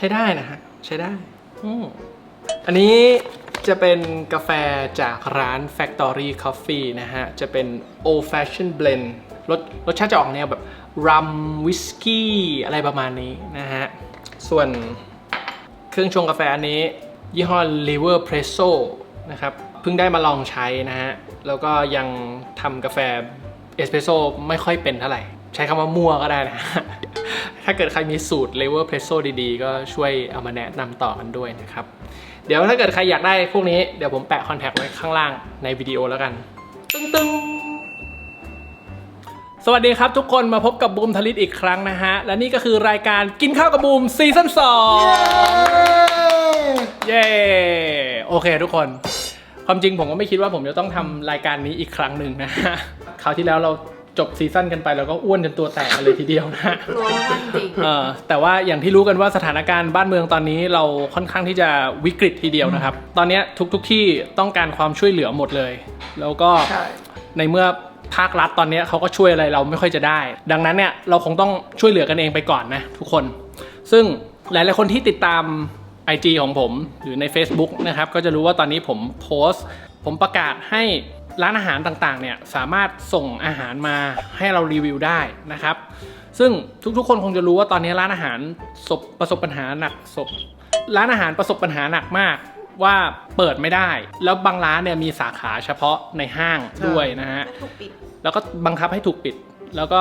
อืมใช้ได้นะฮะ ใช้ได้อืมอันนี้จะเป็นกาแฟจากร้าน Factory Coffee นะฮะ จะเป็น Old Fashion Blend รสรสชาติจะออกแนวแบบรัมวิสกี้อะไรประมาณนี้นะฮะ ส่วนเครื่องชงกาแฟอันนี้ ยี่ห้อ Liver Presso นะครับ เพิ่งได้มาลองใช้นะฮะ แล้วก็ยังทำกาแฟเอสเปรสโซ่ไม่ค่อยเป็นเท่าไหร่ ใช้คำว่ามั่วก็ได้นะ ถ้าเกิดใครมีสูตร Liver Presso ดีๆ ก็ช่วยเอามาแนะนำต่อกันด้วยนะครับ เดี๋ยวถ้าเกิดใครอยากได้พวกนี้เดี๋ยวผมแปะคอนแทคไว้ข้างล่างในวิดีโอแล้วกัน ตึ้งตึ้งสวัสดีครับทุกคนมาพบกับบูมทลิตอีกครั้งนะฮะ และนี่ก็คือรายการกินข้าวกับบูมซีซั่น2เย้ โอเคทุกคน ความจริงผมก็ไม่คิดว่าผมจะต้องทำรายการนี้อีกครั้งหนึ่งนะฮะคราวที่แล้วเรา จบซีซั่นกันไปแล้วก็อ้วนจนตัวแตกกันเลยทีเดียวนะรู้มากจริง เออแต่ว่าอย่างที่รู้กันว่าสถานการณ์บ้านเมืองตอนนี้เราค่อนข้างที่จะวิกฤตทีเดียวนะครับ ตอนเนี้ยทุกๆที่ต้องการความช่วยเหลือหมดเลย แล้วก็ใช่ ในเมื่อภาครัฐตอนเนี้ยเขาก็ช่วยอะไรเราไม่ค่อยจะได้ ดังนั้นเนี่ยเราคงต้องช่วยเหลือกันเองไปก่อนนะทุกคน ซึ่งหลาย ๆ คนที่ติดตาม IG ของผมหรือใน Facebook นะครับ ก็จะรู้ว่าตอนนี้ผมโพสต์ ผมประกาศให้ ร้านอาหารต่างๆเนี่ยสามารถส่งอาหารมาให้เรารีวิวได้นะครับ ซึ่งทุกๆ คนคงจะรู้ว่าตอนนี้ร้านอาหารสบประสบปัญหาหนักสบร้านอาหารประสบปัญหาหนักมากว่าเปิดไม่ได้ แล้วบางร้านเนี่ยมีสาขาเฉพาะในห้างด้วยนะฮะถูกปิดแล้วก็บังคับให้ถูกปิด แล้วก็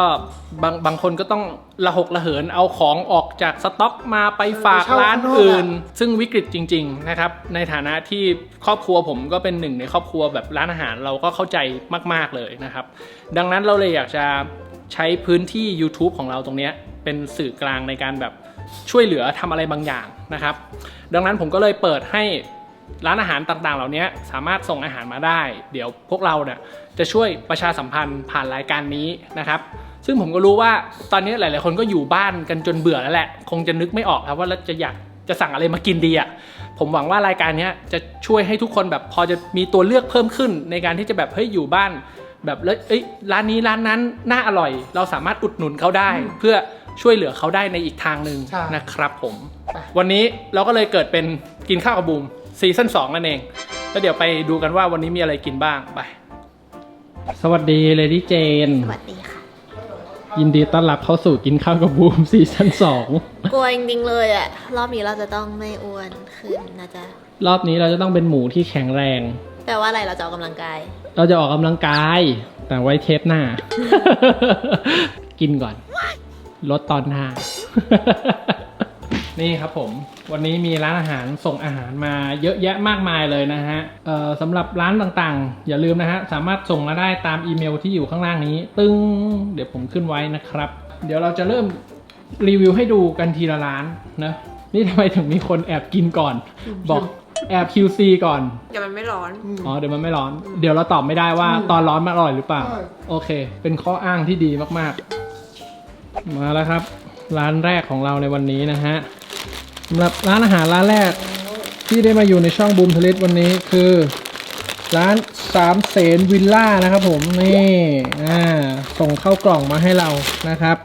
บางบางคนก็ต้องระหกระเหินเอาของออกจากสต็อกมาไปฝากไปเช่าร้านข้างนอกอื่นอะซึ่งวิกฤตจริง ๆนะครับ ในฐานะที่ครอบครัวผมก็เป็นหนึ่งในครอบครัวแบบร้านอาหารเราก็เข้าใจมาก ๆเลยนะครับ ดังนั้นเราเลยอยากจะใช้พื้นที่ YouTube ของเราตรงเนี้ยเป็นสื่อกลางในการแบบช่วยเหลือทำอะไรบางอย่างนะครับ ดังนั้นผมก็เลยเปิดให้ ร้านอาหารต่างๆ เหล่านี้สามารถส่งอาหารมาได้ เดี๋ยวพวกเราเนี่ยจะช่วยประชาสัมพันธ์ผ่านรายการนี้นะครับซึ่งผมก็รู้ว่าตอนนี้หลาย ๆ คนก็อยู่บ้านกันจนเบื่อแล้วแหละ คงจะนึกไม่ออกครับว่าเราจะอยากจะสั่งอะไรมากินดีอะผมหวังว่ารายการเนี้ยจะช่วยให้ทุกคนแบบพอจะมีตัวเลือกเพิ่มขึ้น ในการที่จะแบบเฮ้ยอยู่บ้าน แบบแล้วเอ้ยร้านนี้ร้านนั้นน่าอร่อย เราสามารถอุดหนุนเขาได้ เพื่อช่วยเหลือเขาได้ในอีกทางหนึ่งใช่นะครับผมไปวันนี้เราก็เลยเกิดเป็นกินข้าวกับบูม ซีซั่น2นั่นเอง แล้วเดี๋ยวไปดูกันว่าวันนี้มีอะไรกินบ้างไป สวัสดีเลดี้เจน สวัสดีค่ะ ยินดีต้อนรับเข้าสู่กินข้าวกับบูมซีซั่นกลัวจริงๆเลยอะรอบนี้เราจะต้องไม่อ้วนขึ้นนะจ๊ะ2รอบนี้เราจะต้องเป็นหมูที่แข็งแรง แปลว่าอะไรเราจะออกกำลังกาย เราจะออกกำลังกาย แต่ไว้เทปหน้า กินก่อน ลดตอนหน้า นี่ครับผม วันนี้มีร้านอาหารส่งอาหารมาเยอะแยะมากมายเลยนะฮะเอ่อสำหรับร้านต่างๆ อย่าลืมนะฮะ สามารถส่งมาได้ตามอีเมลที่อยู่ข้างล่างนี้ ตึ้งเดี๋ยวผมขึ้นไว้นะครับ เดี๋ยวเราจะเริ่มรีวิวให้ดูกันทีละร้านนะนี่ทำไมถึงมีคนแอบกินก่อน บอกแอบ QC ก่อน เดี๋ยวมันไม่ร้อน อ๋อ เดี๋ยวมันไม่ร้อน เดี๋ยวเราตอบไม่ได้ว่าตอนร้อนมันอร่อยหรือเปล่าใช่โอเค เป็นข้ออ้างที่ดีมากๆ มาแล้วครับ ร้านแรกของเราในวันนี้นะฮะ สำหรับร้านอาหารร้านแรกที่ได้มาอยู่ในช่องบูมทลิตวันนี้คือ ร้านสามเสนวิลล่านะครับผม นี่อ่าส่งเข้ากล่องมาให้เรานะครับ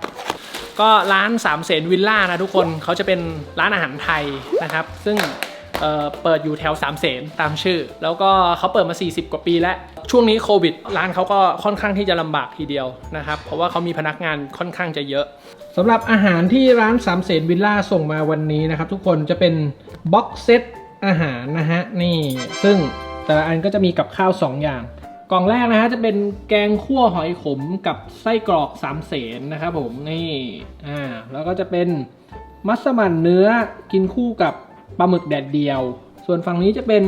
ก็ร้านสามเสนวิลล่านะทุกคนเขาจะเป็นร้านอาหารไทยนะครับ ซึ่งเออเปิดอยู่แถวสามเสนตามชื่อ แล้วก็เขาเปิดมา 40 กว่าปีแล้ว ช่วงนี้โควิด ร้านเขาก็ค่อนข้างที่จะลำบากทีเดียวนะครับ เพราะว่าเขามีพนักงานค่อนข้างจะเยอะ สำหรับอาหารที่ร้านสามเสนวิลล่าส่งมาวันนี้นะครับ ทุกคนจะเป็นบ็อกเซตอาหารนะฮะนี่ซึ่งแต่ละอันก็จะมีกับข้าว 2 อย่าง กล่องแรกนะฮะจะเป็นแกงคั่วหอยขมกับไส้กรอกสามเสนนะครับผมนี่อ่าแล้วก็จะเป็นมัสมั่นเนื้อกินคู่กับปลาหมึกแดดเดียว ส่วนฝั่งนี้จะเป็น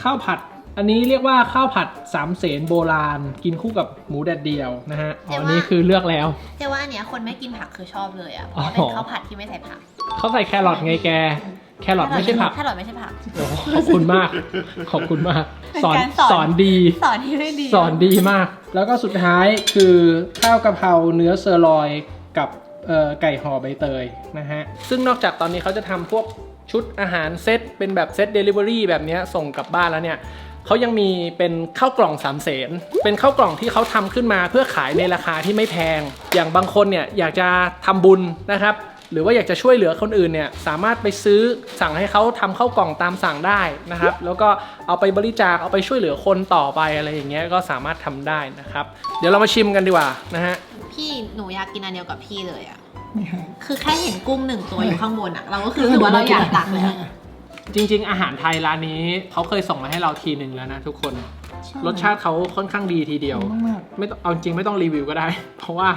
ข้าวผัด อันนี้เรียกว่าข้าวผัดสามเสนโบราณ กินคู่กับหมูแดดเดียวนะฮะอ๋อแต่ว่า อันนี้คือเลือกแล้วแต่ว่าอันเนี้ยคนไม่กินผักคือชอบเลยอะเพราะว่าเป็นอ๋อข้าวผัดที่ไม่ใส่ผักเขาใส่แครอทไงแก แครอทไม่ใช่ผักแค่หรอทไม่ใช่ผัก โอ้โหขอบคุณมาก ขอบคุณมาก เป็นสอนการสอน สอนดี สอนที่ไม่ดีสอนดีมาก แล้วก็สุดท้ายคือข้าวกะเพราเนื้อเซอร์ลอยกับเอ่อไก่ห่อใบเตยนะฮะ ซึ่งนอกจากตอนนี้เขาจะทำพวกชุดอาหารเซตเป็นแบบเซตเดลิเวอรี่แบบเนี้ยส่งกลับบ้านแล้วเนี่ย เขายังมีเป็นข้าวกล่องสามเสนเป็นข้าวกล่องที่เขาทำขึ้นมาเพื่อขายในราคาที่ไม่แพง อย่างบางคนเนี่ยอยากจะทำบุญนะครับหรือว่าอยากจะช่วยเหลือคนอื่นเนี่ยสามารถไปซื้อสั่งให้เขาทำเข้าวกล่องตามสั่งได้นะครับ แล้วก็เอาไปบริจาคเอาไปช่วยเหลือคนต่อไปอะไรอย่างเงี้ยก็สามารถทำได้นะครับ เดี๋ยวเรามาชิมกันดีกว่านะฮะพี่หนูอยากกินอันเดียวกับพี่เลยอะคือแค่เห็นกุ้งหนึ่งตัวอยู่ข้างบนอะเราก็คือรู้สึกว่าเราอยากตักเลย จริง ๆ อาหารไทยร้านนี้เขาเคยส่งมาให้เราทีหนึ่งแล้วนะทุกคนรสชาติเขาค่อนข้างดีทีเดียว มากไม่ต้องเอาจริงไม่ต้องรีวิวก็ได้ เพราะว่า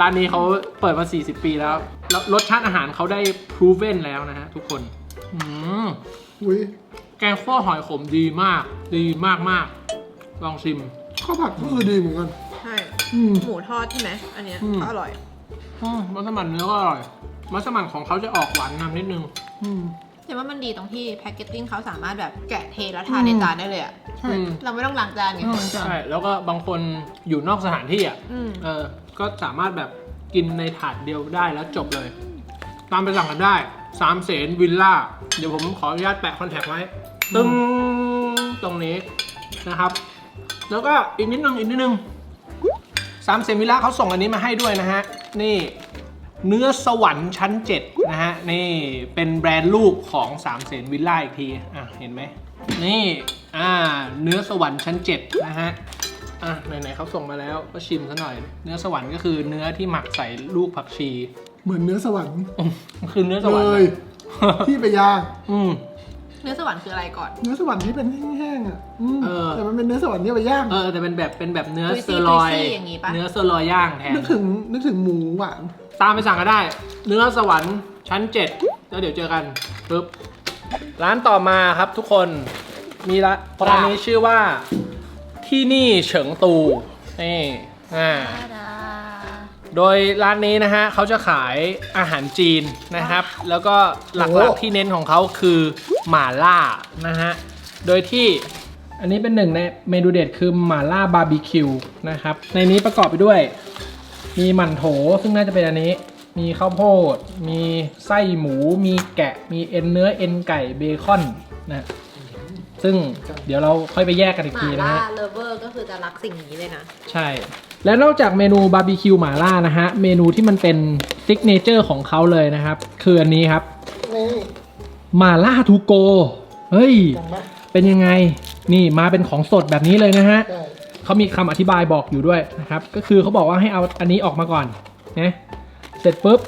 ร้านนี้เขาเปิดมา 40 ปีแล้วแล้วรสชาติอาหารเขาได้ proven แล้วนะฮะทุกคนอืมๆอุ้ยแกงคั่วหอยขมดีมาก ดีมากมากๆลองชิม ข้าวผัดก็คือดีเหมือนกัน ใช่ อืม หมูทอดใช่ไหม อันเนี้ยอืม ก็อร่อย อืมมัสมั่นเนื้อก็อร่อย มัสมั่นของเขาจะออกหวานนำนิดนึง อืม แต่ว่ามันดีตรงที่แพคเกจจิ้งเขาสามารถแบบแกะเทแล้วทานในจานได้เลยอะใช่อืม เราไม่ต้องล้างจานไงอร่อยจังใช่แล้วก็บางคนอยู่นอกสถานที่อะอืม เออก็สามารถแบบกินในถาดเดียวได้แล้วจบเลย ตามไปสั่งกันได้สามเสนวิลล่า เดี๋ยวผมขออนุญาตแปะคอนแทคไว้ ตึ้งตรงนี้นะครับ แล้วก็อีกนิดนึงอีกนิดนึงสามเสนวิลล่าเขาส่งอันนี้มาให้ด้วยนะฮะ นี่ เนื้อสวรรค์ชั้น 7 นะฮะ นี่เป็นแบรนด์ลูกของ3ามเสนวิลล่าอีกที อะ เห็นไหม นี่ อ่า เนื้อสวรรค์ชั้น 7 นะฮะ อะ ไหนๆเขาส่งมาแล้วก็ชิมซะหน่อย เนื้อสวรรค์ก็คือเนื้อที่หมักใส่ลูกผักชี เหมือนเนื้อสวรรค์อืมมันคือเนื้อสวรรค์เลอะยที่ไปย่างอืม เนื้อสวรรค์คืออะไรก่อน เนื้อสวรรค์ที่เป็นแห้งๆอะอืมเออ แต่มันเป็นเนื้อสวรรค์ที่ไปย่างเออแต่เป็นแบบเป็นแบบเนื้อ Juicy เซอร์ลอย juicy อย่างงี้ปะ เนื้อเซอร์ลอยย่างแทนนึกถึงนึกถึงหมูหวานตามไปสั่งก็ได้ เนื้อสวรรค์ชั้น7แล้วเดี๋ยวเจอกันปึ๊บร้านต่อมาครับทุกคนมีละร้านนี้ชื่อว่าที่นี่เฉิงตูนี่อ่า โดยร้านนี้นะฮะเขาจะขายอาหารจีนนะครับ แล้วก็หลักโอ้ๆที่เน้นของเขาคือหม่าล่านะฮะ โดยที่อันนี้เป็นหนึ่งในเมนูเด็ดคือหม่าล่าบาร์บีคิวนะครับ ในนี้ประกอบไปด้วย มีหมั่นโถซึ่งน่าจะเป็นอันนี้ มีข้าวโพด มีไส้หมู มีแกะ มีเอ็นเนื้อเอ็นไก่เบคอนนะซึ่งเดี๋ยวเราค่อยไปแยกกันอีกหทีมานะล่าฮะเลเวอร์ก็คือจะรักสิ่งนี้เลยนะ ใช่ และนอกจากเมนูบาร์บีคิวหม่าล่านะฮะ เมนูที่มันเป็นซิกเนเจอร์ของเขาเลยนะครับ คืออันนี้ครับนี่หม่าล่าทูโก เฮ้ย จังไหมเป็นยังไง นี่มาเป็นของสดแบบนี้เลยนะฮะ ใช่เขามีคำอธิบายบอกอยู่ด้วยนะครับ ก็คือเขาบอกว่าให้เอาอันนี้ออกมาก่อนนะเสร็จปุ๊บ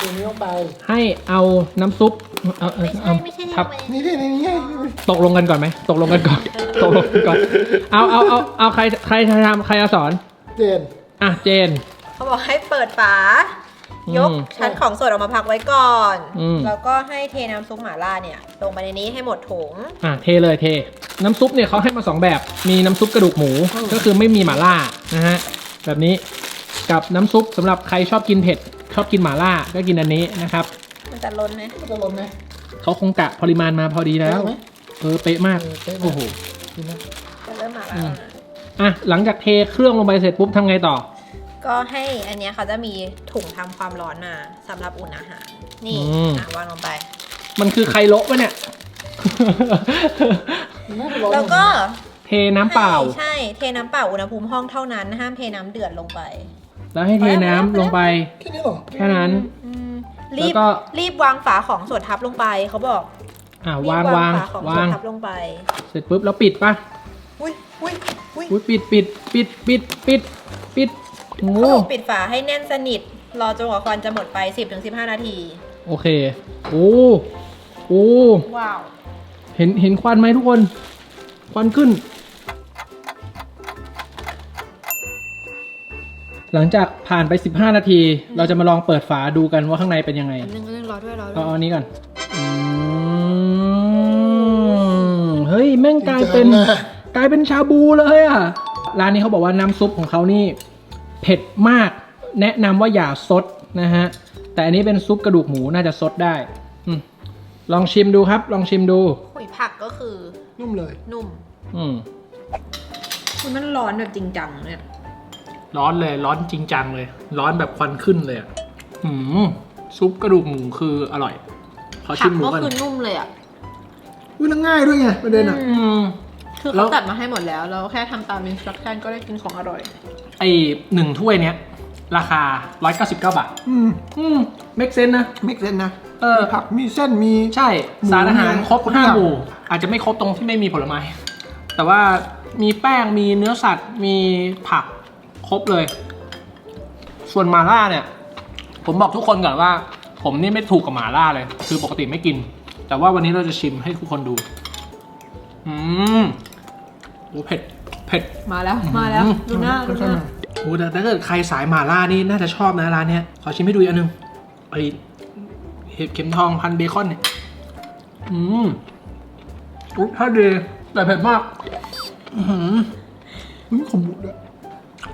ตัวนี้ลงไป ให้เอาน้ำซุปเอาเอาเอาไม่ใช่ครับนี่ที่นี่นี่ตกลงกันก่อนไหม ตกลงกันก่อน ตกลงกันก่อน เอาเอาเอาเอาใครใครทำใครจะสอน เจน อะเจน เขาบอกให้เปิดฝา อืมยกชั้นของสดออกมาพักไว้ก่อน อืม แล้วก็ให้เทน้ำซุปหม่าล่าเนี่ย ลงไปในนี้ให้หมดถุง อะเทเลยเท น้ำซุปเนี่ยเขาให้มาสองแบบ มีน้ำซุปกระดูกหมูก็คือไม่มีหม่าล่านะฮะแบบนี้กับน้ำซุปสำหรับใครชอบกินเผ็ด ชอบกินหม่าล่าก็กินอันนี้นะครับมันจะล้นไหมก็จะล้นไหมเขาคงกะปริมาณมาพอดีแล้วเป๊ะไหมเออเป๊ะมากเออเป๊ะมาก โอ้โห กินนะจะเริ่มหม่าล่าแล้วนะ อะหลังจากเทเครื่องลงไปเสร็จปุ๊บทำไงต่อ ก็ให้อันเนี้ยเขาจะมีถุงทำความร้อนมาสำหรับอุ่นอาหาร นี่อืม อะวางลงไป มันคือไคโละปะเนี่ยน่าจะร้อนแล้วก็เทน้ำเปล่าใช่ใช่เทน้ำเปล่าอุณหภูมิห้องเท่านั้นห้ามเทน้ำเดือดลงไป แล้วให้เทน้ำลงไป แค่นี้เหรอแค่นั้น อืมแล้รีวบก็ รีบวางฝาของสดทับลงไปเขาบอกอะรีบวางวางฝาของสวาดงทับลงไป เสร็จปุ๊บแล้วปิดปะอุ้ยอุ้ย อุ้ยอุ้ยปิดปิดปิดปิดปิดปิดโอ้เขาบอกปิดฝาให้แน่นสนิท รอจนกว่าควันจะหมดไป 10-15 นาที โอเค โอ้โอ้ว้าว เห็นเห็นควันไหมทุกคน ควันขึ้น หลังจากผ่านไป 15 นาที เราจะมาลองเปิดฝาดูกันว่าข้างในเป็นยังไงนึงนึงรอด้วยรอด้เอาวยเอาอันนี้ก่อนอืมเฮ้ย แม่งกลายเป็นจริงจังอะ กลายเป็นชาบูเลยอะ ร้านนี้เขาบอกว่าน้ำซุปของเขานี่เผ็ดมาก แนะนำว่าอย่าซดนะฮะ แต่อันนี้เป็นซุปกระดูกหมูน่าจะซดได้อมลองชิมดูครับ ลองชิมดูหุยผักก็คือนุ่มเลย นุ่ม อืมคุณมันร้อนแบบจริงจังเนี่ย ร้อนเลย ร้อนจริงจังเลย ร้อนแบบควันขึ้นเลยอะอืมซุปกระดูกหมูคืออร่อย ขอผัชิกมหมูก็กันคือนุ่มเลยอะ อุ้ยแล้วง่ายด้วยไงประเด็นอะ อืม คือแล้เขาวตัดมาให้หมดแล้ว เราแค่ทำตามอินสตรัคชั่นก็ได้กินของอร่อย ไอหนึ่งถ้วยเนี้ยราคา 199 บาท อืมอืมเมกเซนนะเมกเซนนะเออ มีผักมีเส้นมี ใช่ หมูสารอาหารครบครบห้าอย่าง หมู่ อาจจะไม่ครบตรงที่ไม่มีผลไม้ แต่ว่ามีแป้งมีเนื้อสัตว์มีผักครบเลย ส่วนหมาล่าเนี่ย ผมบอกทุกคนก่อนว่า ผมนี่ไม่ถูกกับหมาล่าเลย คือปกติไม่กิน แต่ว่าวันนี้เราจะชิมให้ทุกคนดู อืมโอ้เผ็ดเผ็ดมาแล้วมาแล้วอืมดูหน้าดูหน้าโอ้แต่ถ้าเกิดใครสายหมาล่านี่น่าจะชอบนะร้านเนี้ยขอชิมให้ดูอีกอันหนึงไอเห็ดเข็มทองพันเบคอนเนี่ยอืมอุ๊ยถ้าดีแต่เผ็ดมากอื้อหืออืมขมบุด้วย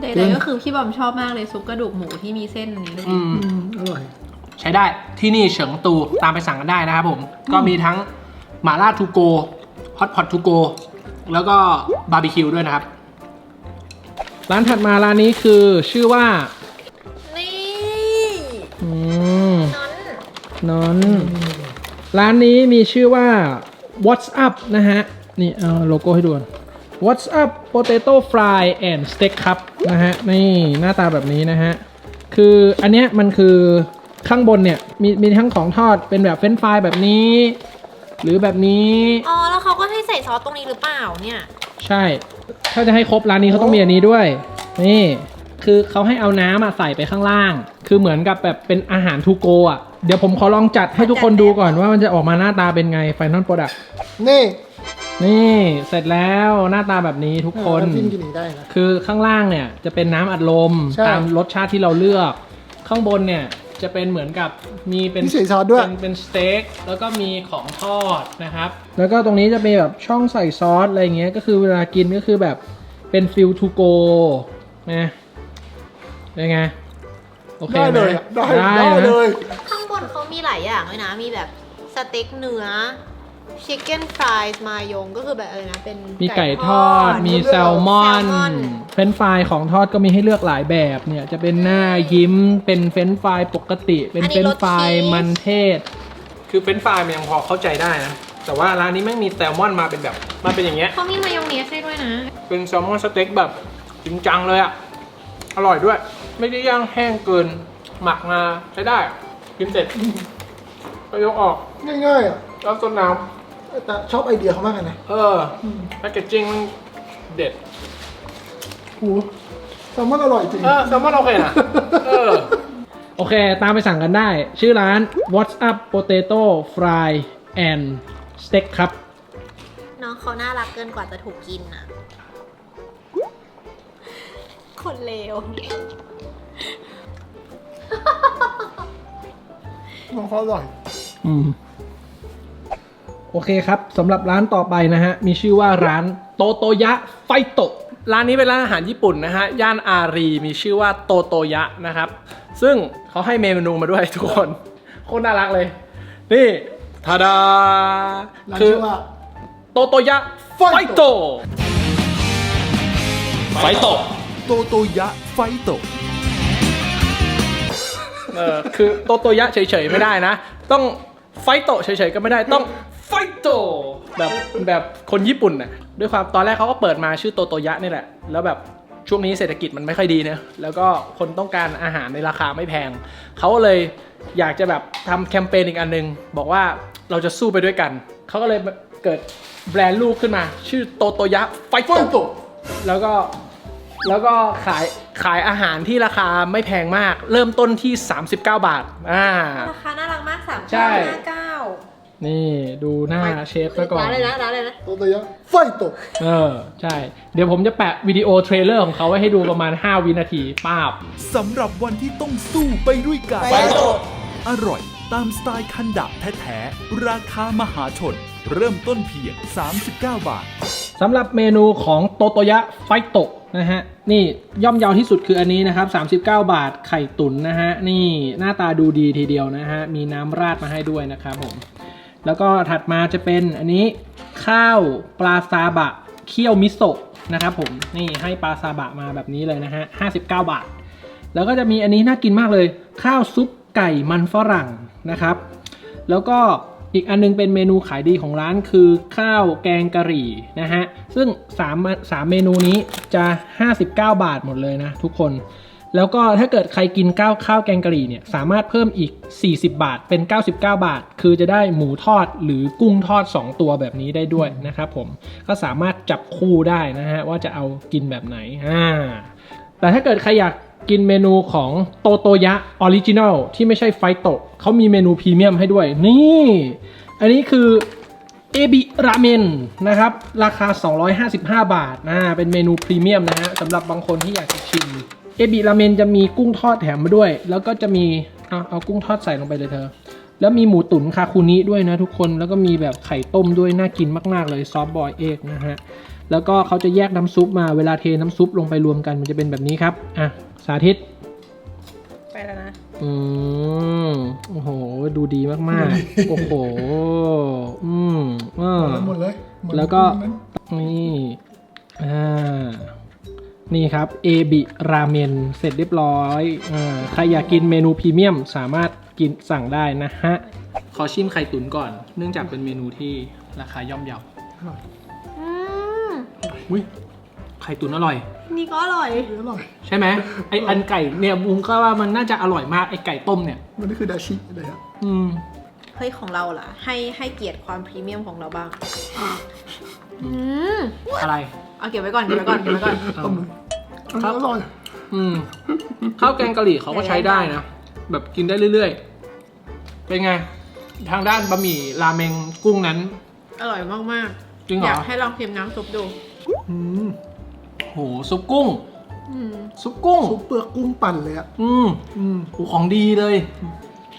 ใดๆก็คือพี่บอมชอบมากเลยซุปกระดูกหมูที่มีเส้นอันนี้ด้วยอืมอืมอร่อยใช้ได้ที่นี่เฉิงตูตามไปสั่งกันได้นะครับผม ก็มีทั้งหมาล่าทูโกฮอตพอตทูโก แล้วก็บาร์บีคิวด้วยนะครับ ร้านถัดมาร้านนี้คือชื่อว่า นี่อืมนอนนอน ร้านนี้มีชื่อว่า What's Up นะฮะ นี่เอาโลโก้ให้ดูก่อน What's Up Potato Fry and Steak ครับนะฮะ นี่หน้าตาแบบนี้นะฮะ คืออันเนี้ยมันคือข้างบนเนี่ย มีมีทั้งของทอดเป็นแบบเฟรนช์ฟรายแบบนี้ หรือแบบนี้ อ๋อ แล้วเขาก็ให้ใส่ซอสตรงนี้หรือเปล่าเนี่ย ใช่ ถ้าจะให้ครบร้านนี้เขาต้องมีอันนี้ด้วย นี่ คือเขาให้เอาน้ำอะใส่ไปข้างล่าง คือเหมือนกับแบบเป็นอาหารทูโกอะ เดี๋ยวผมขอลองจัดให้ทุกคนดูก่อนว่ามันจะออกมาหน้าตาเป็นไง Final Product นี่นี่เสร็จแล้วหน้าตาแบบนี้ทุกคน น้ำจิ้มกินอีกได้นะ คือข้างล่างเนี่ยจะเป็นน้ำอัดลม ใช่ ตามรสชาติที่เราเลือก ข้างบนเนี่ย จะเป็นเหมือนกับมีเป็นมีใส่ซอสด้วย เป็นเป็นสเต็กแล้วก็มีของทอดนะครับ แล้วก็ตรงนี้จะเป็นแบบช่องใส่ซอสอะไรเงี้ยก็คือเวลากินก็คือแบบเป็นฟิลทูโกนะเป็นไงโอเคได้ไหมเลยอะได้ได้ได้นะ เลย ข้างบนเขามีหลายอย่างด้วยนะ มีแบบสเต็กเนื้อ ชิคเก้นฟรายมายงก็คือแบบอะไรนะ เป็นมีไก่ทอด มีแซลมอนแซลมอน เฟรนช์ฟรายของทอดก็มีให้เลือกหลายแบบเนี่ย จะเป็นหน้ายิ้ม เป็นเฟรนช์ฟรายปกติ เป็นเฟรนช์ฟรายมันเทศ คือเฟรนช์ฟรายมันยังพอเข้าใจได้นะ แต่ว่าร้านนี้ไม่งมีแซลมอนมาเป็นแบบ มาเป็นอย่างเงี้ยเขามีมายองเนสให้ด้วยนะ เป็นแซลมอนสเต็กแบบจริงจังเลยอะอร่อยด้วย ไม่ได้ย่างแห้งเกิน หมักมาใช้ได้ กินเสร็จก็ยกออกง่ายๆอะแล้วต้นน้ แต่ชอบไอเดียเขามากเลยนะำเออแพคเกจจิ้งเด็ดโอ้แซลมอนอร่อยจริง เออแซลมอนโอเคนะเออโอเค ตามไปสั่งกันได้ ชื่อร้าน What's Up Potato Fry and Steak ครับ น้องเขาน่ารักเกินกว่าจะถูกกินอะ คนเลวน้องเขาอร่อย อืม โอเคครับสำหรับร้านต่อไปนะฮะ มีชื่อว่าร้านโตโตยะไฟโตะร้านนี้เป็นร้านอาหารญี่ปุ่นนะฮะ ย่านอารีมีชื่อว่าโตโตยะนะครับ ซึ่งเขาให้เมนูมาด้วยทุกคนโคตรน่ารักเลย นี่ทาดาร้านคือชื่อว่า โตโตยะไฟไฟโตโตะไฟโตะโตโตยะไฟโตะเออคือโตโตยะเฉยๆไม่ได้นะ ต้องไฟโตะเฉยๆก็ไม่ได้ต้องไฟ โตะแบบแบบคนญี่ปุ่นน่ะด้วยความตอนแรกเขาก็เปิดมาชื่อโตโตยะนี่แหละ แล้วแบบช่วงนี้เศรษฐกิจมันไม่ค่อยดีนะแล้วก็คนต้องการอาหารในราคาไม่แพง เขาก็เลยอยากจะแบบทำแคมเปญอีกอันหนึง บอกว่าเราจะสู้ไปด้วยกัน เขาก็เลยเกิดแบรนด์ลูกขึ้นมา ชื่อโตโตยะไฟไฟโตะโตะแล้วก็แล้วก็ขายขายอาหารที่ราคาไม่แพงมาก เริ่มต้นที่ 39 บาทอ่าราคาน่ารักมากสามใช่ห้าเก้า นี่ดูหน้าเชฟซะก่อน ร้านเลยนะร้านเลยนะ โตโตยะไฟโตะเออ ใช่ เดี๋ยวผมจะแปะวิดีโอเทรลเลอร์ของเขาไว้ให้ดูประมาณ 5 วินาทีป้าบ สำหรับวันที่ต้องสู้ไปด้วยกันไฟโตะ อร่อยตามสไตล์คันดะแท้ๆ ราคามหาชน เริ่มต้นเพียง 39 บาท สำหรับเมนูของโตโตยะไฟโตะนะฮะ นี่ย่อมเยาวที่สุดคืออันนี้นะครับ 39 บาทไข่ตุ๋นนะฮะ นี่หน้าตาดูดีทีเดียวนะฮะ มีน้ำราดมาให้ด้วยนะครับผม แล้วก็ถัดมาจะเป็นอันนี้ข้าวปลาซาบะเคี่ยวมิโซะนะครับผมนี่ให้ปลาซาบะมาแบบนี้เลยนะฮะ59 บาท แล้วก็จะมีอันนี้น่ากินมากเลย ข้าวซุปไก่มันฝรั่งนะครับ แล้วก็อีกอันนึงเป็นเมนูขายดีของร้านคือข้าวแกงกะหรี่นะฮะซึ่ง3 3เมนูนี้จะ 59 บาทหมดเลยนะทุกคน แล้วก็ถ้าเกิดใครกินข้าวข้าวแกงกะหรี่เนี่ยสามารถเพิ่มอีก 40 บาทเป็น 99 บาท คือจะได้หมูทอดหรือกุ้งทอด 2 ตัวแบบนี้ได้ด้วยนะครับผมก็สามารถจับคู่ได้นะฮะว่าจะเอากินแบบไหนอ่าแต่ถ้าเกิดใครอยากกินเมนูของโตโตยะออริจินอลที่ไม่ใช่ไฟโตะเขามีเมนูพรีเมียมให้ด้วย นี่ อันนี้คือเอบิราเมนนะครับ ราคา 255 บาทนะเป็นเมนูพรีเมียมนะฮะสำหรับบางคนที่อยากจะชิม เอบิราเมนจะมีกุ้งทอดแถมมาด้วย แล้วก็จะมีเอาเอากุ้งทอดใส่ลงไปเลยเธอ แล้วมีหมูตุ๋นคาคูนิด้วยนะทุกคน แล้วก็มีแบบไข่ต้มด้วยน่ากินมาก ๆ เลยซอฟบอยเอกนะฮะ แล้วก็เขาจะแยกน้ำซุปมาเวลาเทน้ำซุปลงไปรวมกันมันจะเป็นแบบนี้ครับ อะ สาธิต ไปแล้วนะ อืมโอ้โห ดูดีมาก ๆ โอ้โห อืมอ่าหมดเลยหมดเยแล้วก็นั้นนี่ อ่า นี่ครับเอบิราเมนเสร็จเรียบร้อยอ่าใครอยากกินเมนูพรีเมียมสามารถกินสั่งได้นะฮะ ขอชิมไข่ตุ๋นก่อน เนื่องจากเป็นเมนูที่ราคาย่อมเยาอืมอุ้ยไข่ตุ๋นอร่อย นี่ก็อร่อย อร่อย ใช่ไหมไออันไก่เนี่ยบุ้งก็ว่ามันน่าจะอร่อยมากไอไก่ต้มเนี่ย มันนี่คือดาชิเลยอะอืมเฮ้ยของเราล่ะ ให้ให้เกียรติความพรีเมียมของเราบ้าง อืมอะไร เอาเก็บไว้ก่อนเก็บไว้ก่อนเก็บไว้ก่อนเอาต้มอันนี้อร่อยอืมข้าวแกงกะหรี่เขาก็ใช้ได้นะ แบบกินได้เรื่อยๆ เป็นไง ทางด้านบะหมี่ราเมงกุ้งนั้น อร่อยมากจริงๆเหรอยาอกให้ลองชิมน้ำซุปดู อืมโหซุปกุ้ง อืมซุปกุ้ง ซุปเปลือกกุ้งปั่นเลยอะอืมอืม โหของดีเลย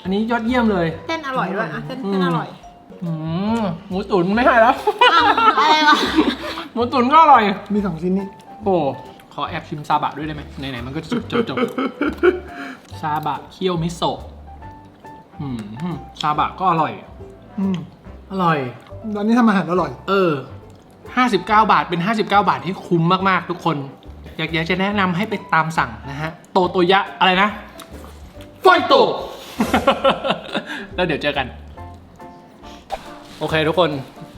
อันนี้ยอดเยี่ยมเลย เส้นอร่อยด้วยอะเส้นอืมเส้นอร่อย อืมหมูตุ๋นไม่ให้แล้ว อะไรวะหมูตุ๋นก็อร่อย มีสองชิ้นนี้โอ้ขอแอบชิมซาบะด้วยได้ไหมไหนๆมันก็จบจบจบซาบะเคี่ยวมิโซะอืมซาบะก็อร่อย อืมอร่อยร้านนี้ทำอาหารอร่อย เออ 59 บาทเป็น 59 บาทที่คุ้มมากๆ ทุกคน อยากอยากจะแนะนำให้ไปตามสั่งนะฮะ โตโตยะอะไรนะฟอยโต แล้วเดี๋ยวเจอกัน โอเคทุกคน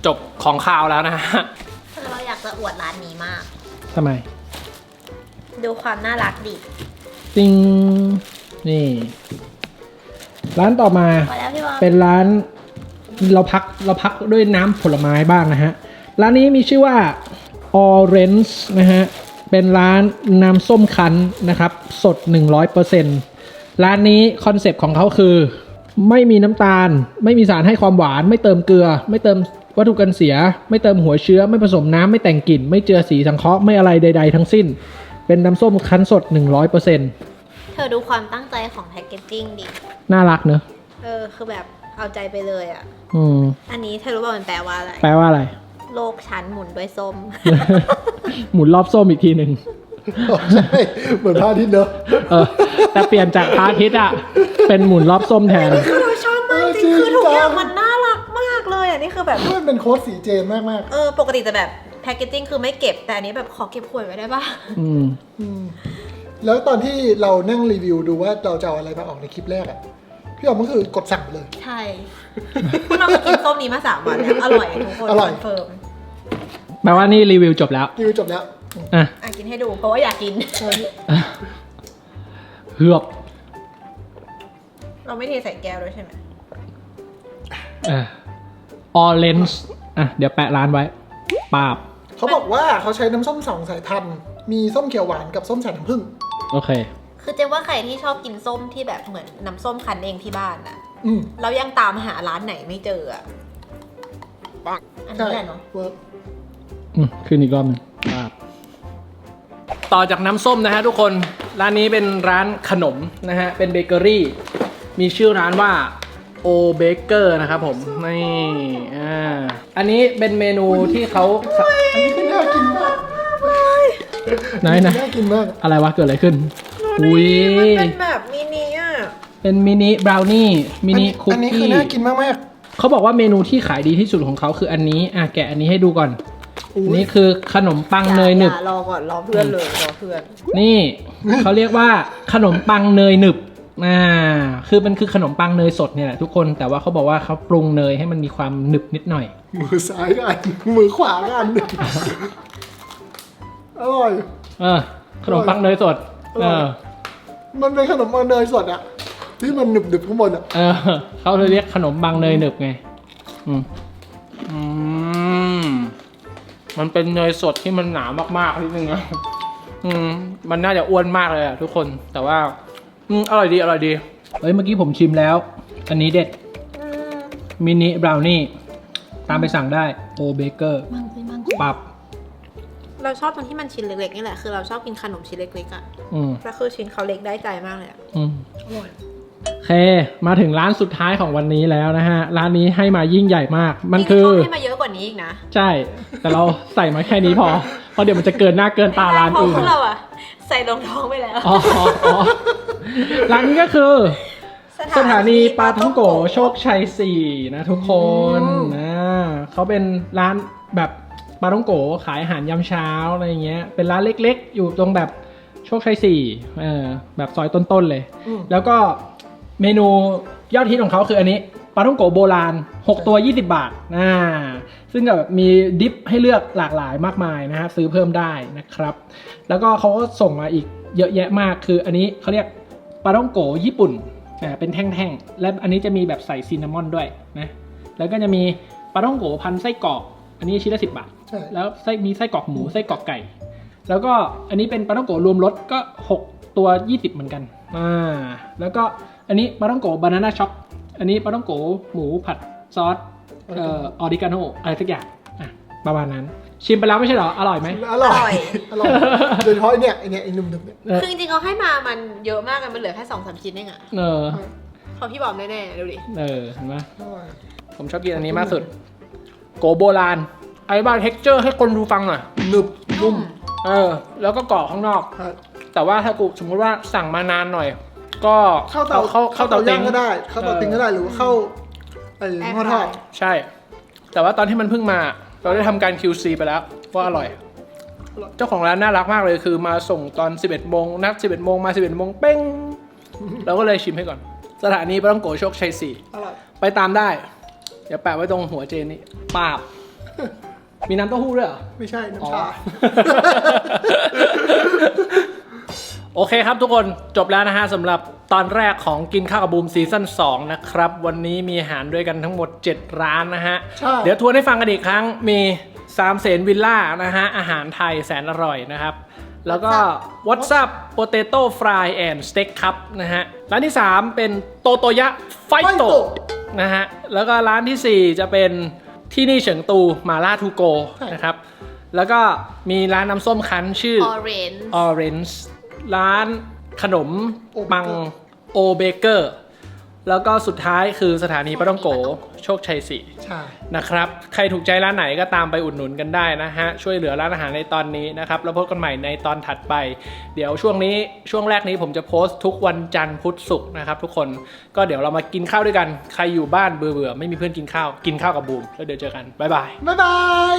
จบของข่าวแล้วนะฮะคือเราอยากจะอวดร้านนี้มาก ทำไม ดูความน่ารักดิจริงนี่ ร้านต่อมา พอแล้วพี่บอลเป็นร้านเราพักเราพักด้วยน้ำผลไม้บ้างนะฮะ ร้านนี้มีชื่อว่า Orange นะฮะ เป็นร้านน้ำส้มคั้นนะครับ สด 100%ร้านนี้คอนเซปต์ของเขาคือ ไม่มีน้ำตาล ไม่มีสารให้ความหวาน ไม่เติมเกลือ ไม่เติมวัตถุกันเสีย ไม่เติมหัวเชื้อ ไม่ผสมน้ำไม่แต่งกลิ่น ไม่เจือสีสังเคราะห์ไม่อะไรใด ๆ ทั้งสิ้น เป็นน้ำส้มคั้นสด 100%เธอดูความตั้งใจของแพคเกจจิ้งดิ น่ารักเนอะเออ คือแบบเอาใจไปเลยอะ อืม อันนี้เธอรู้ป่ามันแปลว่าอะไร แปลว่าอะไร โลกชั้นหมุนด้วยส้ม หมุนรอบส้มอีกทีหนึ่งใช่ เหมือนพระอาทิตย์เนอะเออ แต่เปลี่ยนจากพระอาทิตย์อะเป็นหมุนรอบส้มแทน คือเราชอบมากจริงคือทุกอย่างมันน่ารักมากเลยอะนี่คือแบบ มันเป็นโค้ดสีเจนมากมากเออปกติจะแบบแพคเกจจิ้งคือไม่เก็บแต่อันนี้แบบขอเก็บขวดไว้ได้ป่ะ อืม ๆอืมแล้วตอนที่เรานั่งรีวิวดูว่าเราจะเอาอะไรมาออกในคลิปแรกอะพี่ออกมันคือกดสั่งเลย ใช่พวกเราก็กินส้มนี้มาสามวันแล้วอร่อยทุกคนอร่อย คอนเฟิร์มแปลว่านี่รีวิวจบแล้ว รีวิวจบแล้วอะ อะกินให้ดูเพราะว่าอยากกิน เฮือบเราไม่เทใส่แก้วด้วยใช่ไหมเออออเรนจ์อะ เดี๋ยวแปะร้านไว้ ปาบ เขาบอกว่าเขาใช้น้ำส้มสองสายพันธุ์มีส้มเขียวหวานกับส้มสายน้ำผึ้งโอเค คือเจ๊ว่าใครที่ชอบกินส้มที่แบบเหมือนน้ำส้มคั้นเองที่บ้านน่ะ อืมแล้วยังตามหาร้านไหนไม่เจออะอันใช่นี้แหละเนาะเวิร์กอืมขึ้นอีกรอบหนึงปาบ ต่อจากน้ำส้มนะฮะทุกคน ร้านนี้เป็นร้านขนมนะฮะ เป็นเบเกอรี่ มีชื่อร้านว่าโอเบเกอร์นะครับผม นี่อ่าอันนี้เป็นเมนูที่เขาอันนี้คือน่ากินมากไหนนะ น่ากินมาก อะไรวะ เกิดอะไรขึ้น อุ้ยมันเป็นแบบมินิอะ เป็นมินิบราวนี่ มินิคุกอันนี้คือกี้น่ากินมากมากเขาบอกว่าเมนูที่ขายดีที่สุดของเขาคืออันนี้ อะแกะอันนี้ให้ดูก่อนๆอุ้อั นยนี้คือขนมปังเนยหนึบอารอก่อนรอเพื่อนเลยรอเพื่อน นี่เขาเรียกว่าขนมปังเนยหนึบอ่าคือมันคือขนมปังเนยสดเนี่ยแหละทุกคนแต่ว่าเขาบอกว่าเขาปรุงเนยให้มันมีความหนึบนิดหน่อย มือซ้ายก็อันมือขวาก็อันหนึ่งอร่อย เออ ขนมปังเนยสด เออ มันเป็นขนมปังเนยสดอะที่มันหนึบหนึบๆข้างบนอะเออเขาเลยเรียกขนมบางเนยหนึบไง อืมอืม มันเป็นเนยสดที่มันหนามากๆนิดนึงนะอืมมันน่าจะอ้วนมากเลยอะทุกคน แต่ว่า อืมอร่อยดีอร่อยดี เฮ้ยเมื่อกี้ผมชิมแล้ว อันนี้เด็ด มินิบราวนี่ ตามไปสั่งได้โอเบเกอร์ มังคุยมังปรับ เราชอบตรงที่มันชิ้นเล็กๆนี่แหละ คือเราชอบกินขนมชิ้นเล็กๆอะอืมแล้วคือชิ้นเขาเล็กได้ใจมากเลยอะอืม อร่อยโอ เค มาถึงร้านสุดท้ายของวันนี้แล้วนะฮะ ร้านนี้ให้มายิ่งใหญ่มาก มันคือจริงๆเขาให้มาเยอะกว่านี้อีกนะ ใช่ แต่เราใส่มาแค่นี้พอ เพราะเดี๋ยวมันจะเกินหน้าเกินตาร้านเพราะอื่นพวกเราอะใส่ลงท้องไปแล้วอ๋ออ๋ออ๋อร้านนี้ก็คือ สถานีปลาท่องโกโชคชัย4นะทุกคนนะเขาเป็นร้านแบบปลาท่องโกขายอาหารยามเช้าอะไรอย่างเงี้ย เป็นร้านเล็กๆ อยู่ตรงแบบโชคชัย4เออแบบซอยต้นๆเลยอืมแล้วก็ เมนูยอดฮิตของเขาคืออันนี้ปลาท่องโกโบราณ 6 ตัว 20 บาทอ่าซึ่งแบบมีดิฟให้เลือกหลากหลายมากมายนะฮะซื้อเพิ่มได้นะครับ แล้วก็เขาก็ส่งมาอีกเยอะแยะมากคืออันนี้เขาเรียกปลาท่องโกญี่ปุ่นอ่าเป็นแท่งๆ และอันนี้จะมีแบบใส่ซินนามอนด้วยนะแล้วก็จะมีปลาท่องโกพันไส้กรอก อันนี้ชิ้นละสิบบาทใช่แล้วไส้มีไส้กรอกหมูไส้กรอกไก่ แล้วก็อันนี้เป็นปลาท่องโกรวมรสก็ 6 ตัว 20 เหมือนกันอ่าแล้วก็ อันนี้ปลาท่องโกบานาน่าช็อกอันนี้ปลาท่องโกหมูผัดซอสเอ่อออริกาโนอะไรสักอย่างอะประมาณนั้น ชิมไปแล้วไม่ใช่เหรอ อร่อยไหม อร่ออร่อยยอร่อย โดยเฉพาะไอ้เนี่ยไอเนี่ยไอ้หนุ่มๆเนี่ยเออคือจริงๆเขาให้มามันเยอะมากกันมันเหลือแค่สองสามชิ้นเองอะเออเขาพี่บอมแน่ๆดูดิ เออเห็นไหมอร่อยผมชอบกินอันนี้มากสุด โกโบราณไอ้บ้านเท็กเจอร์ให้คนดูฟังหน่อยหนึบนุ่ม เออ แล้วก็กรอบข้างนอกใช่แต่ว่าถ้ากูสมมติว่าสั่งมานานหน่อย ก็เข้าเตาเข้าเข้าเตาย่าเต็งงก็ได้ เข้าเตาติ้งก็ได้หรือว่าเข้าไอ้หม้อทอด ใช่ แต่ว่าตอนที่มันเพิ่งมา เราได้ทำการ QC ไปแล้ว ว่าอร่อยอร่อยเจ้าของร้านน่ารักมากเลยคือมาส่งตอน 11โมงนัด11โมงมา 11โมงเป้ง เราก็เลยชิมให้ก่อน สถานีปาต้องโกโชคชัยอร่อย4ไปตามได้ เดี๋ยวแปะไว้ตรงหัวเจนนี่ปาบ มีน้ำเต้าหู้ด้วยเหรอ ไม่ใช่อ๋อน้ำชา โอเคครับทุกคนจบแล้วนะฮะสำหรับตอนแรกของกินข้าวกับบูมซีซั่น2นะครับ วันนี้มีอาหารด้วยกันทั้งหมด 7 ร้านนะฮะ ใช่ เดี๋ยวทวนให้ฟังกันอีกครั้งมีสามเสนวิลล่านะฮะ อาหารไทยแสนอร่อยนะครับ แล้วก็ What's up Potato Fry and Steak ครับนะฮะ ร้านที่ 3 เป็นโตโตยะไฟโต Faito นะฮะ แล้วก็ร้านทีสี่ 4 จะเป็นที่นี่เฉิงตูมาล่าทูโกใช่ นะครับ แล้วก็มีร้านน้ำส้มคั้นชื่อ orange Orange ร้านขนมโอเบเกอร์ปังโอเบเกอร์ แล้วก็สุดท้ายคือสถานีปาต้องโก โชคชัย4ใช่นะครับ ใครถูกใจร้านไหนก็ตามไปอุดหนุนกันได้นะฮะ ช่วยเหลือร้านอาหารในตอนนี้นะครับ แล้วพบกันใหม่ในตอนถัดไป เดี๋ยวช่วงนี้ช่วงแรกนี้ผมจะโพสต์ทุกวันจันทร์พุธศุกร์นะครับ ทุกคนก็เดี๋ยวเรามากินข้าวด้วยกัน ใครอยู่บ้านเบื่อๆไม่มีเพื่อนกินข้าว กินข้าวกับบูมแล้วเดี๋ยวเจอกันบ๊ายบายบ๊ายบาย